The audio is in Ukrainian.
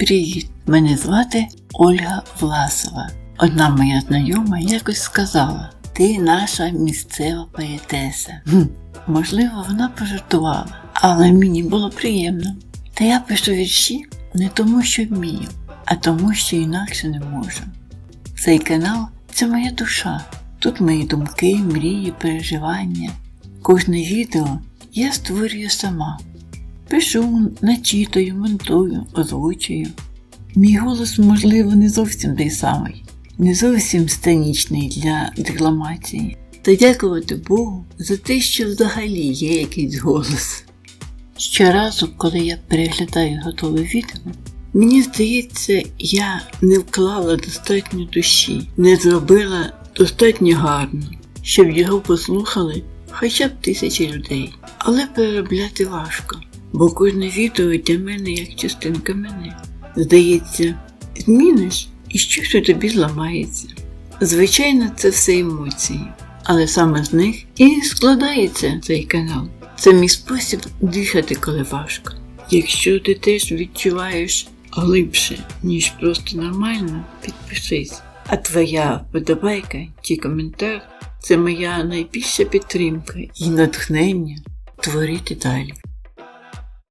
Привіт! Мене звати Ольга Власова. Одна моя знайома якось сказала: Ти наша місцева поетеса. Хм, можливо, вона пожартувала, але мені було приємно. Та я пишу вірші не тому, що вмію, а тому, що інакше не можу. Цей канал це моя душа. Тут мої думки, мрії, переживання. Кожне відео я створюю сама. Пишу, начитую, монтую, озвучую. Мій голос, можливо, не зовсім той самий, не зовсім сценічний для декламації. Та дякувати Богу за те, що взагалі є якийсь голос. Щоразу, коли я переглядаю готове відео, мені здається, я не вклала достатньо душі, не зробила достатньо гарно, щоб його послухали хоча б тисячі людей. Але переробляти важко, бо кожне відео для мене як частинка мене. Здається, зміниш і щось у тобі зламається. Звичайно, це все емоції, але саме з них і складається цей канал. Це мій спосіб дихати, коли важко. Якщо ти теж відчуваєш глибше, ніж просто нормально, підпишись. А твоя вподобайка чи коментар це моя найбільша підтримка і натхнення творити далі.